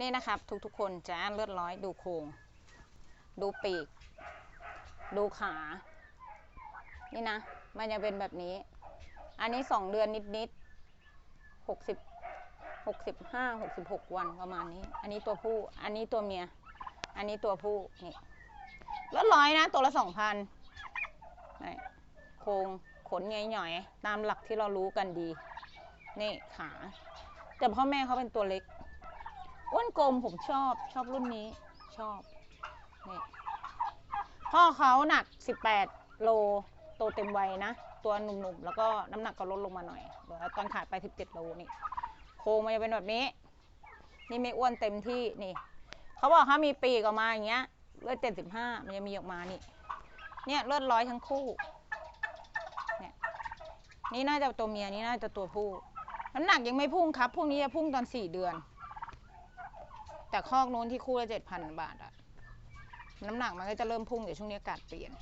นี่นะครับ ทุกๆ คนจะอ่านเลือดร้อยดูโครงดูปีก ดูขา นี่นะ มันจะเป็นแบบนี้ อันนี้สองเดือนนิดๆหกสิบหกสิบห้าหกสิบหกวันประมาณนี้ อันนี้ตัวผู้ อันนี้ตัวเมีย อันนี้ตัวผู้ นี่เลือดร้อยนะ ตัวละสองพันโครงขนหน่อยๆตามหลักที่เรารู้กันดี นี่ขา แต่พ่อแม่เขาเป็นตัวเล็ก กลมผมชอบชอบรุ่นนี้ชอบนี่พ่อเขาหนัก 18 โลโตเต็มวัยนะ ตัวหนุ่มๆ แล้วก็น้ำหนักก็ลดลงมาหน่อยเหลือตอนขายไป 17 โลนี่ โครงมันจะเป็นแบบนี้ นี่ไม่อ้วนเต็มที่นี่ เขาบอกถ้ามีปีกออกมาอย่างเงี้ยเลือด75มันจะมีออกมานี่ เนี่ยเลือดร้อยทั้งคู่ เนี่ยนี่น่าจะตัวเมียนี่น่าจะตัวผู้น้ำหนักยังไม่พุ่งครับพวกนี้จะพุ่งตอนสี่เดือน แต่คอกนู้นที่คู่ละเจ็ดพันบาทอะน้ำหนักมันก็จะเริ่มพุ่งเดี๋ยวช่วงนี้อากาศเปลี่ยน